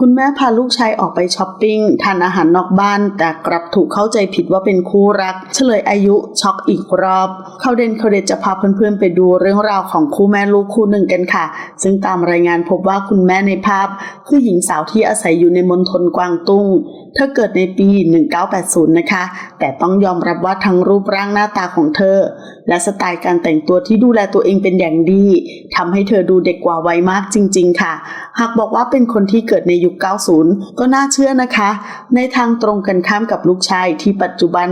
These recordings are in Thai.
คุณแม่พาลูกชายออกไปช้อปปิ้งทานอาหารนอกบ้าน แต่กลับถูกเข้าใจผิดว่าเป็นคู่รัก เฉลยอายุช็อกอีกรอบ เขาเด่นเขาเด็ดจะพาเพื่อนๆไปดูเรื่องราวของคู่แม่ลูกคู่หนึ่งกันค่ะ ซึ่งตามรายงานพบว่าคุณแม่ในภาพ คือหญิงสาวที่อาศัยอยู่ในมณฑลกวางตุ้งเธอเกิดในปี 1980 นะคะ แต่ต้องยอมรับว่าทั้งรูปร่างหน้าตาของเธอ และสไตล์การแต่งตัวที่ดูแลตัวเองเป็นอย่างดีทำให้เธอดูเด็กกว่าวัยมากจริง ๆ ค่ะ หากบอกว่าเป็นคนที่เกิดในยุค 90 ก็น่าเชื่อนะคะ ในทางตรงกันข้ามกับลูกชายที่ปัจจุบัน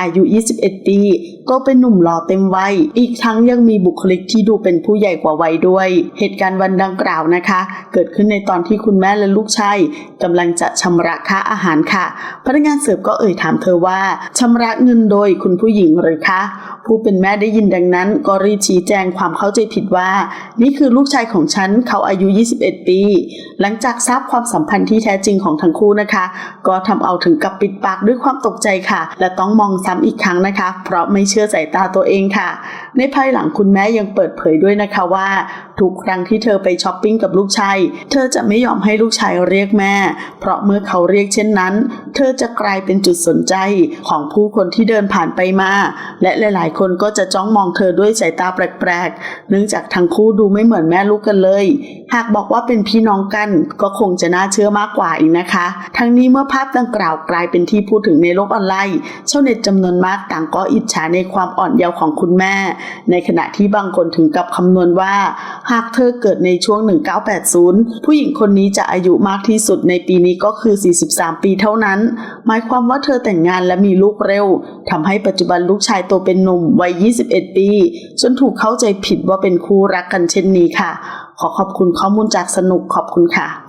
อายุ 21 ปี ก็เป็นหนุ่มหล่อเต็มวัย อีกทั้งยังมีบุคลิกที่ดูเป็นผู้ใหญ่กว่าวัยด้วย เหตุการณ์วันดังกล่าวนะคะ เกิดขึ้นในตอนที่คุณแม่และลูกชายกำลังจะชำระค่าอาหารค่ะ พนักงานเสิร์ฟก็เอ่ยถามเธอว่าชำระเงินโดยคุณผู้หญิงหรือคะ ผู้เป็นแม่ได้ยินดังนั้น ก็รีชี้แจงความเข้าใจผิดว่า นี่คือลูกชายของฉันเขาอายุ 21 ปี หลังจากทราบความสัมพันธ์ที่แท้จริงของทั้งคู่นะคะ ก็ทำเอาถึงกับปิดปากด้วยความตกใจค่ะ และต้องมองซ้ำอีกครั้งนะคะ เพราะไม่เชื่อสายตาตัวเองค่ะ ในภายหลังคุณแม่ยังเปิดเผยด้วยนะคะว่า ทุกครั้งที่เธอไปช้อปปิ้งกับลูกชายเธอจะไม่ยอมให้ลูกชายเรียกแม่ เพราะเมื่อเขาเรียกเช่นนั้น เธอจะกลายเป็นจุดสนใจของผู้คนที่เดินผ่านไปมา และหลาย ๆ คนก็จะจ้องมองเธอด้วยสายตาแปลก ๆ เนื่องจากทั้งคู่ดูไม่เหมือนแม่ลูกกันเลย หากบอกว่าเป็นพี่น้องกันก็คงจะน่าเชื่อมากกว่าอีกนะคะ ทั้งนี้เมื่อภาพดังกล่าวกลายเป็นที่พูดถึงในโลกออนไลน์ชาวเน็ตจำนวนมากต่างก็อิจฉาในความอ่อนเยาว์ของคุณแม่ ในขณะที่บางคนถึงกับคำนวณว่า หากเธอเกิดในช่วง 1980 ผู้หญิงคนนี้จะอายุมากที่สุดในปีนี้ก็คือ 43 ปีเท่านั้น หมายความว่าเธอแต่งงานและมีลูกเร็วทำให้ปัจจุบันลูกชายโตเป็นหนุ่มวัย 21 ปี จนถูกเข้าใจผิดว่าเป็นคู่รักกันเช่นนี้ค่ะ ขอขอบคุณข้อมูลจากสนุกขอบคุณค่ะ